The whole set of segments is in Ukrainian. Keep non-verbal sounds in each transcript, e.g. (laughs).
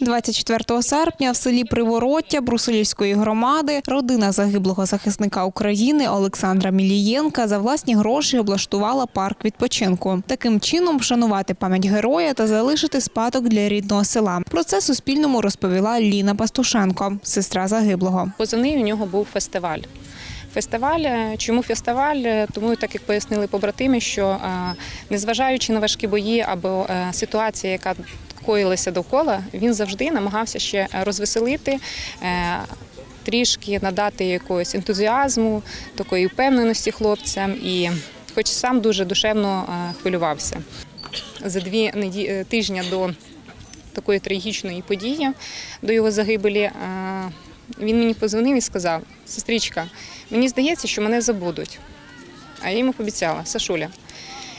24 серпня в селі Привороття Брусилівської громади родина загиблого захисника України Олександра Мілієнка за власні гроші облаштувала парк відпочинку. Таким чином вшанувати пам'ять героя та залишити спадок для рідного села. Про це Суспільному розповіла Ліна Пастушенко, сестра загиблого. Позивний у нього був фестиваль. Фестиваль, е, чому фестиваль? Е, Тому так як пояснили побратими, що е, незважаючи на важкі бої або ситуація, яка коїлася довкола, він завжди намагався ще розвеселити. е, Трішки надати якогось ентузіазму, такої впевненості хлопцям, і хоч сам дуже душевно е, хвилювався. За дві е, тижні до такої трагічної події, до його загибелі, він мені позвонив і сказав: сестричка, мені здається, що мене забудуть. А я йому пообіцяла, Сашуля,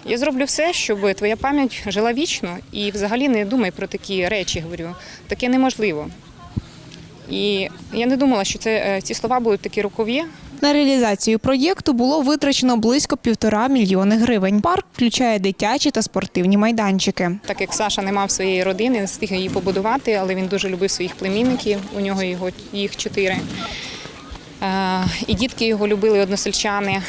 я зроблю все, щоб твоя пам'ять жила вічно і взагалі не думай про такі речі, говорю, таке неможливо. І я не думала, що це, е, ці слова будуть такі рокові, На реалізацію проєкту було витрачено близько півтора мільйони гривень. Парк включає дитячі та спортивні майданчики. Так як Саша не мав своєї родини, не встиг її побудувати, але він дуже любив своїх племінників. У нього його їх чотири. Е, І дітки його любили односельчани,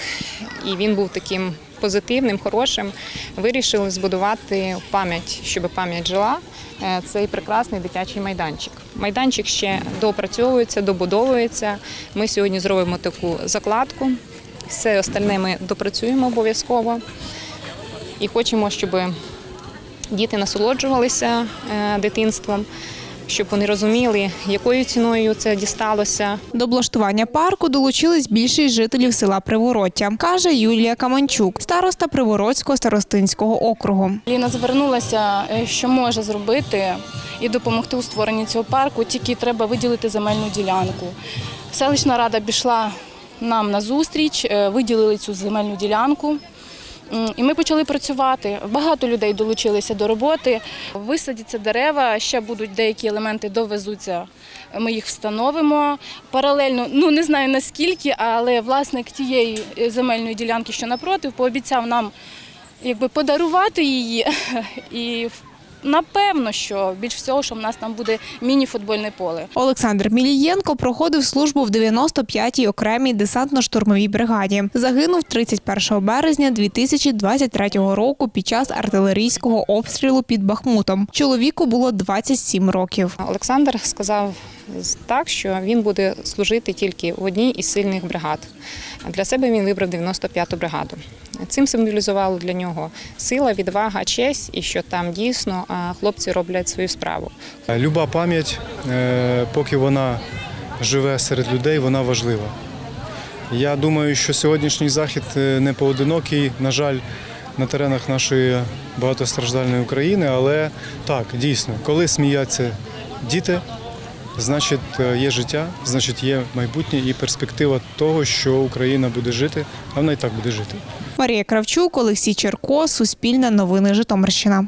і він був таким позитивним, хорошим. Вирішили збудувати пам'ять, щоб пам'ять жила. е, Цей прекрасний дитячий майданчик. Майданчик ще доопрацьовується, добудовується. Ми сьогодні зробимо таку закладку. Все остальне ми допрацюємо обов'язково. І хочемо, щоб діти насолоджувалися е, дитинством, щоб вони розуміли, якою ціною це дісталося. До облаштування парку долучились більшість жителів села Привороття, каже Юлія Каманчук, староста Приворотського старостинського округу. Ліна звернулася, е, що може зробити і допомогти у створенні цього парку, тільки треба виділити земельну ділянку. Селищна рада пішла нам на зустріч, е, виділили цю земельну ділянку. І ми почали працювати. Багато людей долучилися до роботи. Висадяться дерева, ще будуть деякі елементи довезуться. Ми їх встановимо паралельно. Ну не знаю наскільки, але власник тієї е, земельної ділянки, що напротив, пообіцяв нам якби подарувати її. (laughs) І напевно, що більш всього, що в нас там буде міні-футбольне поле. Олександр Мілієнко проходив службу в 95-й окремій десантно-штурмовій бригаді. Загинув 31 березня 2023 року під час артилерійського обстрілу під Бахмутом. Чоловіку було 27 років. Олександр сказав так, що він буде служити тільки в одній із сильних бригад. Для себе він вибрав 95-ту бригаду. Цим символізувало для нього сила, відвага, честь і що там дійсно хлопці роблять свою справу. Люба пам'ять, е, поки вона живе серед людей, вона важлива. Я думаю, що сьогоднішній захід е, не поодинокий, на жаль, на теренах нашої багатостраждальної України, але так, дійсно, коли сміються діти, значить е, є життя, значить є майбутнє і перспектива того, що Україна буде жити, а вона і так буде жити. Марія Кравчук, Олексій Черко, Суспільне новини Житомирщина.